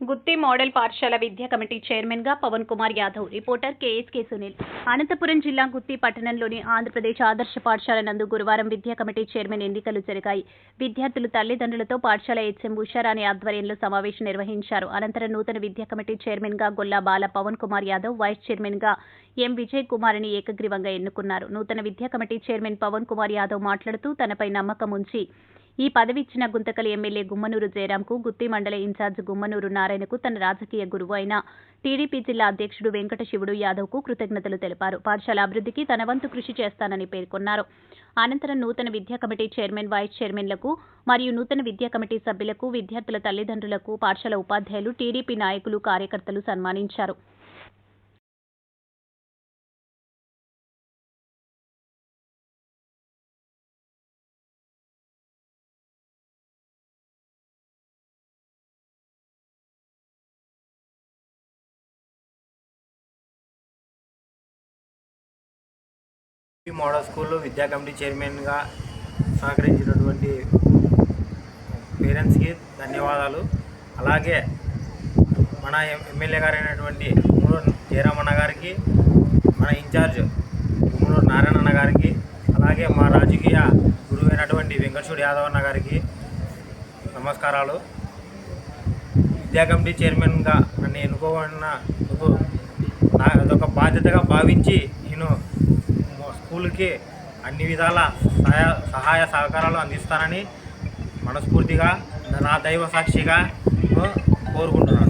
గుత్తి model పాఠశాల విద్యా committee చైర్మన్గా పవన్ కుమార్ యాదవ్ రిపోర్టర్ కేఎస్కే సునీల్. అనంతపురం జిల్లా గుత్తి పట్టణంలోని ఆంధ్రప్రదేశ్ ఆదర్శ పాఠశాల నందు గురువారం విద్యా కమిటీ చైర్మన్ ఎన్నికలు జరిగాయి. విద్యార్థులు తల్లిదండ్రులతో పాఠశాల హెచ్ఎం ఉషారాణి ఆధ్వర్యంలో సమావేశం నిర్వహించారు. అనంతరం నూతన విద్యా కమిటీ చైర్మన్గా గొల్లా బాల పవన్ కుమార్ యాదవ్ వైస్ చైర్మన్గా ఎం విజయ్ కుమార్ని ఏకగ్రీవంగా ఎన్నుకున్నారు. నూతన విద్యా కమిటీ చైర్మన్ పవన్ కుమార్ యాదవ్ మాట్లాడుతూ తనపై నమ్మకం ఉంచి ఈ పదవి ఇచ్చిన గుంతకల్ ఎమ్మెల్యే గుమ్మనూరు జయరాంకు గుత్తి మండల ఇన్ఛార్జ్ గుమ్మనూరు నారాయణకు తన రాజకీయ గురువు అయిన టీడీపీ జిల్లా అధ్యక్షుడు వెంకట శివుడు యాదవ్కు కృతజ్ఞతలు తెలిపారు. పాఠశాల అభివృద్ధికి తన వంతు కృషి చేస్తానని పేర్కొన్నారు. అనంతరం నూతన విద్యా కమిటీ చైర్మన్ వైస్ చైర్మన్లకు మరియు నూతన విద్యా కమిటీ సభ్యులకు విద్యార్థుల తల్లిదండ్రులకు పాఠశాల ఉపాధ్యాయులు టీడీపీ నాయకులు కార్యకర్తలు సన్మానించారు. ఈ మోడల్ స్కూల్ విద్యా కమిటీ చైర్మన్గా సహకరించినటువంటి పేరెంట్స్కి ధన్యవాదాలు. అలాగే మన ఎం- ఎమ్మెల్యే గారైనటువంటి గుమ్మూరు జయరామన్న గారికి మన ఇన్ఛార్జ్ గుమ్మూరు నారాయణన్న గారికి అలాగే మా రాజకీయ గురువైనటువంటి వెంకటేశ్వర యాదవ్ అన్న గారికి నమస్కారాలు. విద్యా కమిటీ చైర్మన్గా నన్ను ఎన్నుకోవడానికి నా అదొక బాధ్యతగా భావించి నేను రైతులకి అన్ని విధాల సహాయ సహాయ సహకారాలు అందిస్తానని మనస్ఫూర్తిగా నా దైవ సాక్షిగా కోరుకుంటున్నాను.